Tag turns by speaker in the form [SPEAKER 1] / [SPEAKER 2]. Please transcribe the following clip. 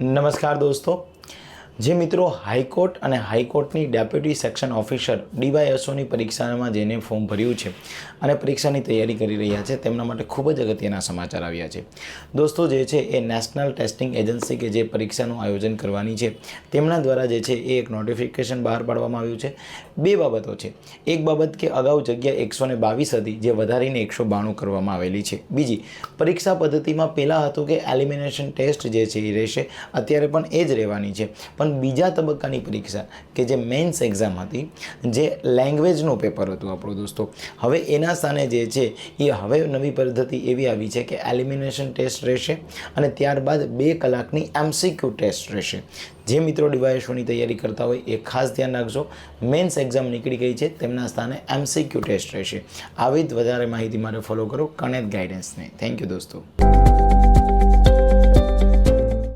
[SPEAKER 1] નમસ્કાર દોસ્તો. જે મિત્રો હાઈકોર્ટ અને હાઈકોર્ટની ડેપ્યુટી સેક્શન ઓફિસર ડીવાયએસઓની પરીક્ષામાં જેને ફોર્મ ભર્યું છે અને પરીક્ષાની તૈયારી કરી રહ્યા છે. તેમના માટે ખૂબ જ અગત્યના સમાચાર આવ્યા છે. દોસ્તો, જે છે એ નેશનલ ટેસ્ટિંગ એજન્સી કે જે પરીક્ષાનું આયોજન કરવાની છે, તેમના દ્વારા જે છે એ એક નોટિફિકેશન બહાર પાડવામાં આવ્યું છે. બે બાબતો છે. એક બાબત કે અગાઉ જગ્યા એકસો ને બાવીસ હતી, જે વધારીને એકસો બાણું કરવામાં આવેલી છે. બીજી, પરીક્ષા પદ્ધતિમાં પહેલાં હતું કે એલિમિનેશન ટેસ્ટ જે છે એ રહેશે, અત્યારે પણ એ જ રહેવાની છે. પણ બીજા તબક્કાની પરીક્ષા કે જે મેન્સ એક્ઝામ હતી, જે લેંગ્વેજનું પેપર હતું આપણું દોસ્તો. હવે એના સ્થાને જે છે, એ હવે નવી પદ્ધતિ એવી આવી છે કે એલિમિનેશન ટેસ્ટ રહેશે અને ત્યારબાદ બે કલાકની એમસીક્યુ ટેસ્ટ રહેશે. જે મિત્રો ડિવાઇસોની તૈયારી કરતા હોય એ ખાસ ધ્યાન રાખજો. મેન્સ એક્ઝામ નીકળી ગઈ છે, તેમના સ્થાને એમસીક્યુ ટેસ્ટ રહેશે. આવી જ વધારે માહિતી મારે ફોલો કરો કનેક્ટ ગાઈડન્સને થેન્ક યુ દોસ્તો.